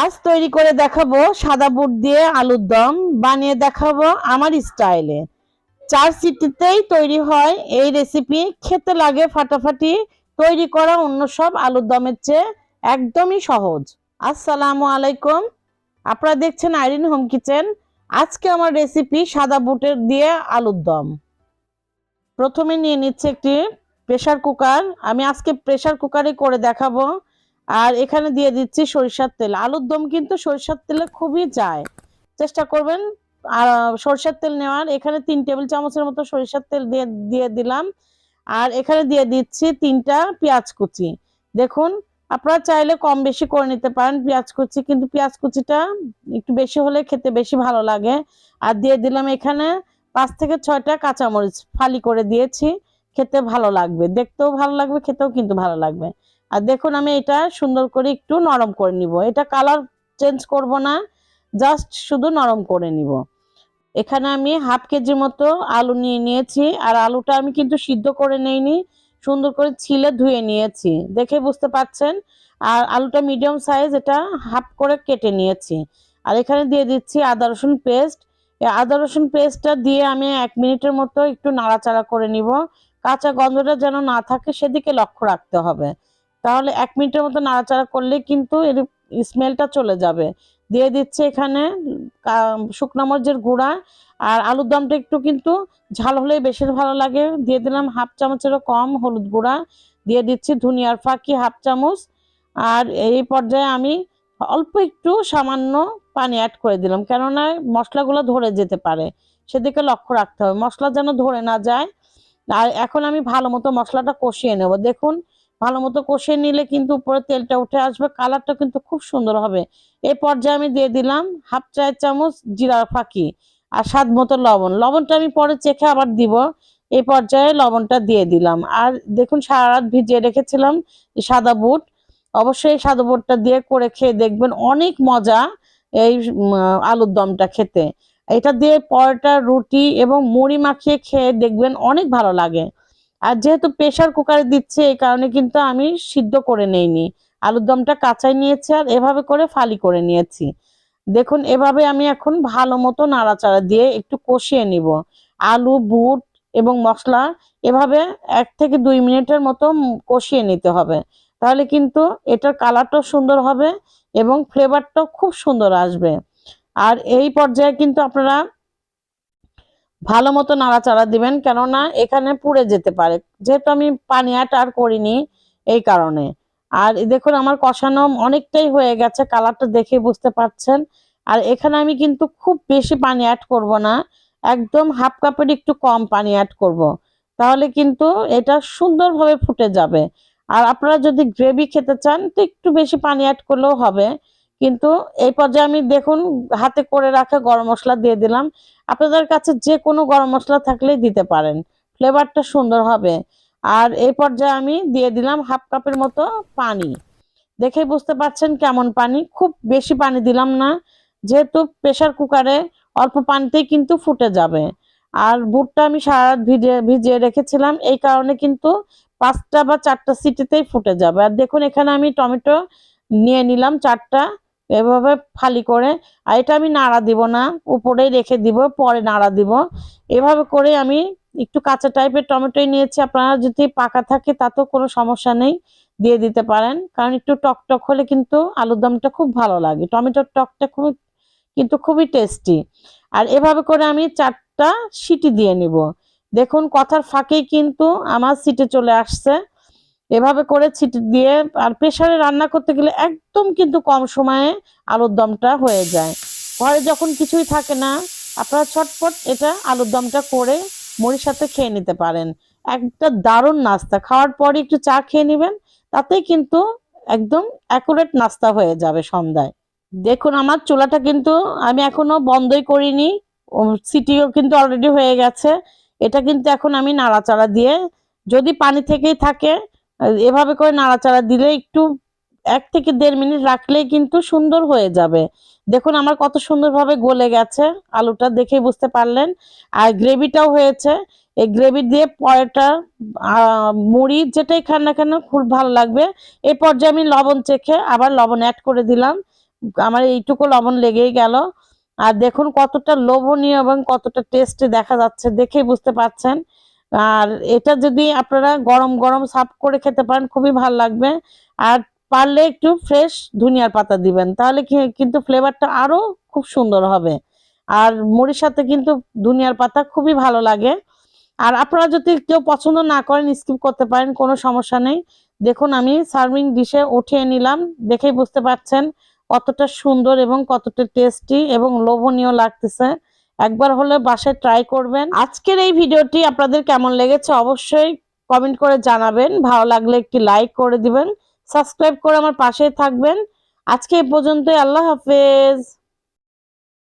আজ তৈরি করে দেখাবো সাদা বুট দিয়ে আলুর দম, বানিয়ে দেখাবো আমার স্টাইলে। চার সিটিতেই তৈরি হয় এই রেসিপি খেতে লাগে ফাটাফাটি, তৈরি করা অন্য সব আলুর দমের চেয়ে একদমই সহজ। আসসালামু আলাইকুম। আপনারা দেখছেন আইরিন হোম কিচেন। আজকে আমার রেসিপি সাদা বুটের দিয়ে আলুর দম। প্রথমে নিয়ে নিচ্ছে একটি প্রেসার কুকার আমি আজকে প্রেসার কুকারে করে দেখাবো। আর এখানে দিয়ে দিচ্ছি সরিষার তেল। আলুর দম কিন্তু সরিষার তেলে খুবই যায়। চেষ্টা করবেন, আর সরিষার তেল নেওয়ার। এখানে তিন টেবিল চামচের মতো সরিষার তেল দিয়ে দিয়ে দিলাম। আর এখানে দিয়ে দিচ্ছি তিনটা পেঁয়াজ কুচি। দেখুন, আপনারা চাইলে কম বেশি করে নিতে পারেন পেঁয়াজ কুচি, কিন্তু পেঁয়াজ কুচিটা একটু বেশি হলে খেতে বেশি ভালো লাগে। আর দিয়ে দিলাম এখানে পাঁচ থেকে ছয়টা কাঁচামরিচ ফালি করে দিয়েছি। খেতে ভালো লাগবে। দেখতেও ভালো লাগবে, খেতেও কিন্তু ভালো লাগবে। আর দেখুন আমি এটা সুন্দর করে একটু নরম করে নিব। এটা কালার চেঞ্জ করব না জাস্ট শুধু নরম করে নিব। এখানে আমি হাফ কেজি মতো আলু নিয়ে নিয়েছি, আর আলুটা আমি কিন্তু সিদ্ধ করে নেইনি, সুন্দর করে ছিলে ধুয়ে নিয়েছি, দেখে বুঝতে পাচ্ছেন আর আলুটা মিডিয়াম সাইজ এটা হাফ করে কেটে নিয়েছি। আর এখানে দিয়ে দিচ্ছি আদা রসুন পেস্ট আদা রসুন পেস্টটা দিয়ে আমি এক মিনিটের মতো একটু নাড়াচাড়া করে নিব। কাঁচা গন্ধটা যেন না থাকে, সেদিকে লক্ষ্য রাখতে হবে। তাহলে এক মিনিটের মতো নাড়াচাড়া করলে কিন্তু এর স্মেলটা চলে যাবে। দিয়ে দিচ্ছে এখানে শুকনো মরিচের গুঁড়া আর আলুর দমটা একটু কিন্তু ঝাল হলেই বেশি ভালো লাগে। দিয়ে দিলাম হাফ চামচেরও কম হলুদ গুঁড়া। দিয়ে দিচ্ছি ধনিয়ার ফাঁকি হাফ চামচ। আর এই পর্যায়ে আমি অল্প একটু সামান্য পানি অ্যাড করে দিলাম, কেননা মশলাগুলো ধরে যেতে পারে। সেদিকে লক্ষ্য রাখতে হবে, মশলা যেন ধরে না যায়। আর এখন আমি ভালো মতো মশলাটা কষিয়ে নেব। দেখুন ভালো মতো কষিয়ে নিলে কিন্তু উপরে তেলটা উঠে আসবে, কালারটা কিন্তু খুব সুন্দর হবে। এই পর্যায়ে আমি দিয়ে দিলাম হাফ চায়ের চামচ জিরা ফাঁকি আর স্বাদ মতো লবণ। লবণটা আমি পরে চেখে আবার দিব। এই পর্যায়ে লবণটা দিয়ে দিলাম। আর দেখুন সারা রাত ভিজিয়ে রেখেছিলাম সাদা বুট। অবশ্যই সাদা বুটটা দিয়ে করে খেয়ে দেখবেন অনেক মজা এই আলুর দমটা খেতে। এটা দিয়ে পরোটা, রুটি এবং মুড়ি মাখিয়ে খেয়ে দেখবেন অনেক ভালো লাগে। আর যেহেতু প্রেশার কুকারে দিচ্ছে, এই কারণে কিন্তু আমি সিদ্ধ করে নেইনি। আলুর দমটা কাঁচাই নিয়েছি আর এভাবে করে ফালি করে নিয়েছি। দেখুন, এভাবে আমি এখন ভালো মতো নাড়াচাড়া দিয়ে একটু কষিয়ে নিব। আলু, বুট এবং মশলা এভাবে এক থেকে দুই মিনিটের মতো কষিয়ে নিতে হবে। তাহলে কিন্তু এটার কালারটাও সুন্দর হবে এবং ফ্লেভারটাও খুব সুন্দর আসবে। আর এই পর্যায়ে কিন্তু আপনারা ভালো মতো নাড়াচাড়া দিবেন, কেননা এখানে পুড়ে যেতে পারে। যেহেতু আমি পানি অ্যাড আর করিনি এই কারণে। আর দেখুন, আমার কষানো অনেকটাই হয়ে গেছে, কালারটা দেখে বুঝতে পারছেন। আর এখানে আমি কিন্তু খুব বেশি পানি অ্যাড করব না, একদম হাফ কাপের একটু কম পানি অ্যাড করব। তাহলে কিন্তু এটা সুন্দরভাবে ফুটে যাবে। আর আপনারা যদি গ্রেভি খেতে চান, তো একটু বেশি পানি অ্যাড করলেও হবে। কিন্তু এই পর্যায়ে আমি দেখুন হাতে করে রাখা গরম মশলা দিয়ে দিলাম। আপনাদের কাছে যে কোনো গরম মশলা থাকলেই দিতে পারেন। ফ্লেভারটা সুন্দর হবে। আর এই পর্যায়ে আমি দিয়ে দিলাম হাফ কাপের মতো পানি। দেখে বুঝতে পারছেন কেমন পানি। খুব বেশি পানি দিলাম না। যেহেতু প্রেশার কুকারে অল্প পানিতেই কিন্তু ফুটে যাবে। আর বুটটা আমি সারা ভিজিয়ে ভিজিয়ে রেখেছিলাম। এই কারণে কিন্তু পাঁচটা বা চারটা সিটিতেই ফুটে যাবে। আর দেখুন এখানে আমি টমেটো নিয়ে নিলাম চারটা। এভাবে ফালি করে, আর এটা আমি নাড়া দিব না, উপরেই রেখে দিব, পরে নাড়া দিব। এভাবে করে আমি একটু কাঁচা টাইপের টমেটোই নিয়েছি, আপনারা যদি পাকা থাকে তাতেও কোনো সমস্যা নেই, দিয়ে দিতে পারেন। কারণ একটু টক টক হলে কিন্তু আলুর দমটা খুব ভালো লাগে, টমেটোর টকটা খুব, কিন্তু খুবই টেস্টি আর এভাবে করে আমি চারটা সিটি দিয়ে নিব। দেখুন কথার ফাঁকেই কিন্তু আমার সিটে চলে আসছে। এভাবে করে ছিটি দিয়ে আর প্রেশারে রান্না করতে গেলে একদম কিন্তু কম সময়ে আলুর দমটা হয়ে যায়। ঘরে যখন কিছুই থাকে না, আপনারা ছটপট এটা আলুর দমটা করে মুড়ির সাথে খেয়ে নিতে পারেন। একটা দারুণ নাস্তা। খাওয়ার পরে একটু চা খেয়ে নেবেন, তাতেই কিন্তু একদম অ্যাকুরেট নাস্তা হয়ে যাবে সন্ধ্যায়। দেখুন, আমার চুলাটা কিন্তু আমি এখনও বন্ধই করিনি। সিটিও কিন্তু অলরেডি হয়ে গেছে। এটা কিন্তু এখন আমি নাড়াচাড়া দিয়ে যদি পানি থেকেই থাকে এভাবে করে নাড়াচাড়া দিলে একটু এক থেকে দেড় মিনিট রাখলেই কিন্তু সুন্দর হয়ে যাবে। দেখুন আমার কত সুন্দরভাবে গলে গেছে আলুটা, দেখেই বুঝতে পারলেন। আর গ্রেভিটাও হয়েছে। এই গ্রেভি দিয়ে পরোটা মুড়ি যেটাই খান না কেন খুব ভালো লাগবে। এই পর্যায়ে আমি লবণ চেখে আবার লবণ অ্যাড করে দিলাম। আমার এইটুকু লবণ লেগেই গেল। আর দেখুন কতটা লোভনীয় এবং কতটা টেস্টি দেখা যাচ্ছে, দেখেই বুঝতে পারছেন। আর এটা যদি আপনারা গরম গরম সার্ভ করে খেতে পারেন, খুবই ভালো লাগবে। আর পারলে একটু ফ্রেশ ধনিয়ার পাতা দিবেন, তাহলে কিন্তু ফ্লেভারটা আরও খুব সুন্দর হবে। আর মুড়ির সাথে কিন্তু ধনিয়ার পাতা খুবই ভালো লাগে। আর আপনারা যদি কেউ পছন্দ না করেন স্কিপ করতে পারেন, কোনো সমস্যা নেই। দেখুন, আমি সার্ভিং ডিশে উঠিয়ে নিলাম, দেখেই বুঝতে পারছেন কতটা সুন্দর এবং কতটা টেস্টি এবং লোভনীয় লাগতেছে। একবার হলে বাসায় ট্রাই করবেন। আজকের এই ভিডিওটি আপনাদের কেমন লেগেছে অবশ্যই কমেন্ট করে জানাবেন। ভালো লাগলে একটি লাইক করে দিবেন। সাবস্ক্রাইব করে আমার পাশেই থাকবেন। আজকে এ পর্যন্তই, আল্লাহ হাফেজ।